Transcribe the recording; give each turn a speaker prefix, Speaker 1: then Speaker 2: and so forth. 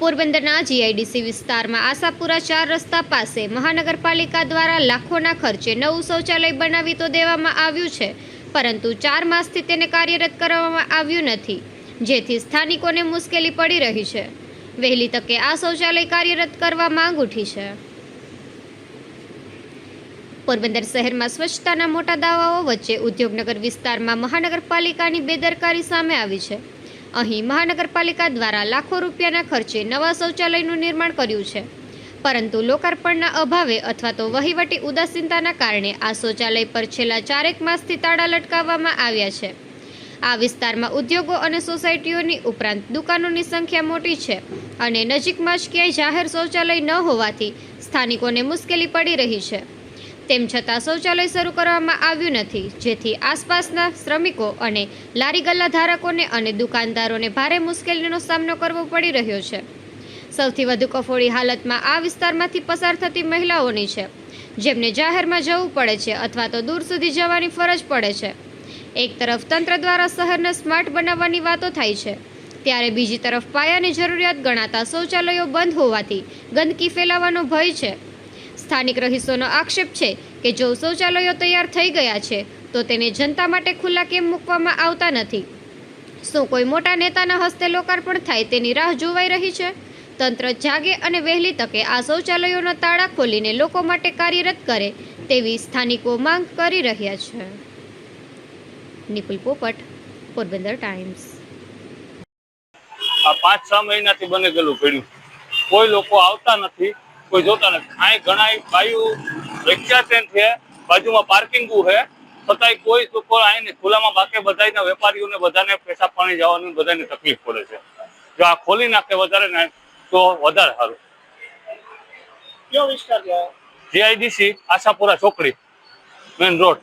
Speaker 1: પોરબંદરના જીઆઈડીસી વિસ્તારમાં આશાપુરા ચાર રસ્તા પાસે મહાનગરપાલિકા દ્વારા લાખોના ખર્ચે નવું શૌચાલય બનાવી તો દેવામાં આવ્યું છે, પરંતુ ચાર માસથી તેને કાર્યરત કરવામાં આવ્યું નથી, જેથી સ્થાનિકોને મુશ્કેલી પડી રહી છે. વહેલી તકે આ શૌચાલય કાર્યરત કરવા માંગ ઉઠી છે. પોરબંદર શહેરમાં સ્વચ્છતાના મોટા દાવાઓ વચ્ચે ઉદ્યોગનગર વિસ્તારમાં મહાનગરપાલિકાની બેદરકારી સામે આવી છે. અહીં મહાનગરપાલિકા દ્વારા લાખો રૂપિયાના ખર્ચે નવા શૌચાલયનું નિર્માણ કર્યું છે. પરંતુ લોકાર્પણના અભાવે અથવા તો વહીવટી ઉદાસીનતાના કારણે આ શૌચાલય પર છેલ્લા ચારેક માસથી તાળા લટકાવવામાં આવ્યા છે. આ વિસ્તારમાં ઉદ્યોગો અને સોસાયટીઓની ઉપરાંત દુકાનોની સંખ્યા મોટી છે અને નજીકમાં જ ક્યાંય જાહેર શૌચાલય ન હોવાથી સ્થાનિકોને મુશ્કેલી પડી રહી છે. તેમ છતાં શૌચાલય શરૂ કરવામાં આવ્યું નથી. જેથી આસપાસના શ્રમિકો અને લારી ગલ્લા ધારકોને અને દુકાનદારોને ભારે મુશ્કેલીનો સામનો કરવો પડી રહ્યો છે. સૌથી વધુ કફોડી હાલતમાં આ વિસ્તારમાંથી પસાર થતી મહિલાઓની છે, જેમને જાહેરમાં જવું પડે છે અથવા તો દૂર સુધી જવાની ફરજ પડે છે. એક તરફ તંત્ર દ્વારા શહેરને સ્માર્ટ બનાવવાની વાતો થાય છે, ત્યારે બીજી તરફ પાયાની જરૂરિયાત ગણાતા શૌચાલયો બંધ હોવાથી ગંદકી ફેલાવાનો ભય છે. સ્થાનિક રહીશોનો આક્ષેપ છે કે જો શૌચાલયો તૈયાર થઈ ગયા છે, તો તેને જનતા માટે ખુલ્લા કેમ મૂકવામાં આવતા નથી? શું કોઈ મોટા નેતાના હસ્તે લોકાર્પણ થાય તેની રાહ જોવાઈ રહી છે? તંત્ર જાગે અને વહેલી તકે આ શૌચાલયોના તાળા ખોલીને લોકો માટે કાર્યરત કરે તેવી સ્થાનિકો માંગ કરી રહ્યા છે. નિપુલ પોપટ, પોરબંદર ટાઈમ્સ.
Speaker 2: આ પાંચ છ મહિનાથી બને ગયેલું ભેડ્યું કોઈ લોકો આવતા નથી. કોઈ જોતા નથી. અહીં ઘણા બાયુ રિક્ષા સ્ટેન્ડ છે બાજુમાં પાર્કિંગ છે. છતાંય કોઈ લોકો અહીં ખુલ્લામાં બાકી બધાને વેપારીઓને બધાને પૈસા પાણી જવાની બધાને તકલીફ પડે છે. જો આ ખોલી નાખે વધારે ને તો વધારે સારું.
Speaker 3: કયો વિસ્તાર
Speaker 2: જીઆઈડીસી આશાપુરા ચોકડી મેન રોડ.